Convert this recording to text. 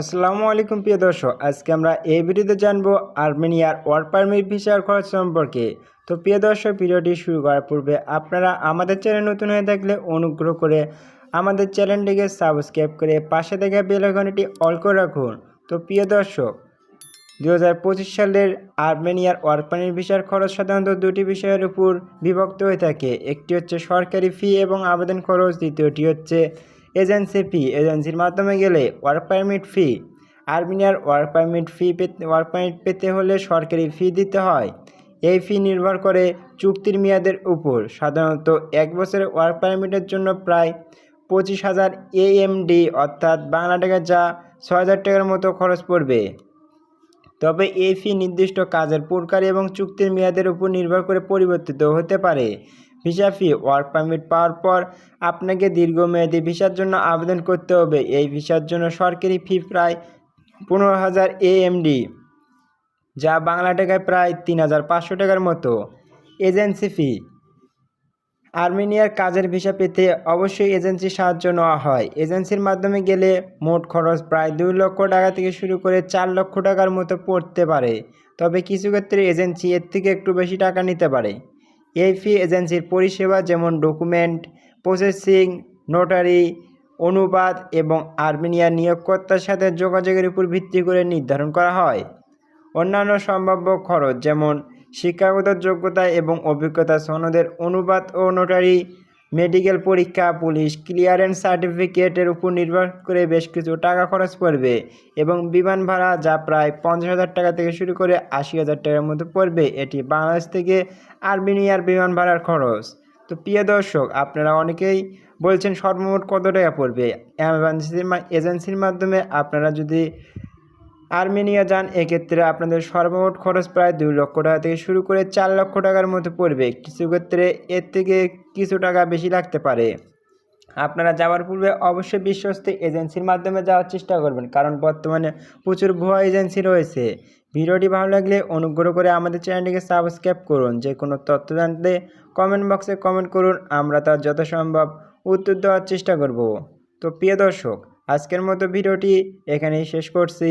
আসসালামু আলাইকুম, প্রিয় দর্শক। আজকে আমরা এই ভিডিওতে জানব আর্মেনিয়ার ওয়ার্ক পারমিট ভিসার খরচ সম্পর্কে। তো প্রিয় দর্শক, ভিডিওটি শুরু করার পূর্বে আপনারা আমাদের চ্যানেল নতুন হয়ে থাকলে অনুগ্রহ করে আমাদের চ্যানেলটিকে সাবস্ক্রাইব করে পাশে থেকে বেল আইকনটি অল করে রাখুন। তো প্রিয় দর্শক দু হাজার পঁচিশ সালের আর্মেনিয়ার ওয়ার্ক পারমিট ভিসার খরচ সাধারণত দুটি বিষয়ের উপর বিভক্ত হয়ে থাকে। একটি হচ্ছে সরকারি ফি এবং আবেদন খরচ, দ্বিতীয়টি হচ্ছে এজেন্সি ফি। এজেন্সির মাধ্যমে গেলে ওয়ার্ক পারমিট ফি আর্মেনিয়ার ওয়ার্ক পারমিট ফি পেতে ওয়ার্ক পারমিট পেতে হলে সরকারি ফি দিতে হয়। এই ফি নির্ভর করে চুক্তির মেয়াদের উপর। সাধারণত এক বছরের ওয়ার্ক পারমিটের জন্য প্রায় পঁচিশ হাজার এএমডি অর্থাৎ বাংলা টাকা যা ছয় হাজার টাকার মতো খরচ পড়বে। তবে এই ফি নির্দিষ্ট কাজের প্রকার এবং চুক্তির মেয়াদের উপর নির্ভর করে পরিবর্তিত হতে পারে। ভিসা ফি ওয়ার্ক পারমিট পাওয়ার পর আপনাকে দীর্ঘমেয়াদী ভিসার জন্য আবেদন করতে হবে। এই ভিসার জন্য সরকারি ফি প্রায় পনেরো হাজার এএমডি যা বাংলা টাকায় প্রায় তিন হাজার পাঁচশো টাকার মতো। এজেন্সি ফি, আর্মেনিয়ার কাজের ভিসা পেতে অবশ্যই এজেন্সির সাহায্য নেওয়া হয়। এজেন্সির মাধ্যমে গেলে মোট খরচ প্রায় দুই লক্ষ টাকা থেকে শুরু করে চার লক্ষ টাকার মতো পড়তে পারে। তবে কিছু ক্ষেত্রে এজেন্সি এর থেকে একটু বেশি টাকা নিতে পারে। এই ফি এজেন্সির পরিষেবা যেমন ডকুমেন্ট প্রসেসিং, নোটারি, অনুবাদ এবং আর্মেনিয়ার নিয়োগকর্তার সাথে যোগাযোগের উপর ভিত্তি করে নির্ধারণ করা হয়। অন্যান্য সম্ভাব্য খরচ যেমন শিক্ষাগত যোগ্যতা এবং অভিজ্ঞতা সনদের অনুবাদ ও নোটারি মেডিকেল পরীক্ষা, পুলিশ ক্লিয়ারেন্স সার্টিফিকেটের উপর নির্ভর করে বেশ কিছু টাকা খরচ পড়বে এবং বিমান ভাড়া যা প্রায় পঞ্চাশ হাজার টাকা থেকে শুরু করে আশি হাজার টাকার মতো পড়বে। এটি বাংলাদেশ থেকে আর্মেনিয়ার বিমান ভাড়ার খরচ। তো প্রিয় দর্শক, আপনারা অনেকেই বলছেন সর্বমোট কত টাকা পড়বে? এজেন্সির মা- এজেন্সির মাধ্যমে আপনারা যদি আর্মেনিয়া যান, এক্ষেত্রে আপনাদের সর্বমোট খরচ প্রায় দুই লক্ষ টাকা থেকে শুরু করে চার লক্ষ টাকার মতো পড়বে। কিছু ক্ষেত্রে এর থেকে কিছু টাকা বেশি লাগতে পারে। আপনারা যাওয়ার পূর্বে অবশ্যই বিশ্বস্ত এজেন্সির মাধ্যমে যাওয়ার চেষ্টা করবেন, কারণ বর্তমানে প্রচুর ভুয়া এজেন্সি রয়েছে। ভিডিওটি ভালো লাগলে অনুগ্রহ করে আমাদের চ্যানেলটিকে সাবস্ক্রাইব করুন। যে কোনো তথ্য জানতে কমেন্ট বক্সে কমেন্ট করুন, আমরা তার যথাসম্ভব উত্তর দেওয়ার চেষ্টা করব। তো প্রিয় দর্শক, আজকের মতো ভিডিওটি এখানেই শেষ করছি।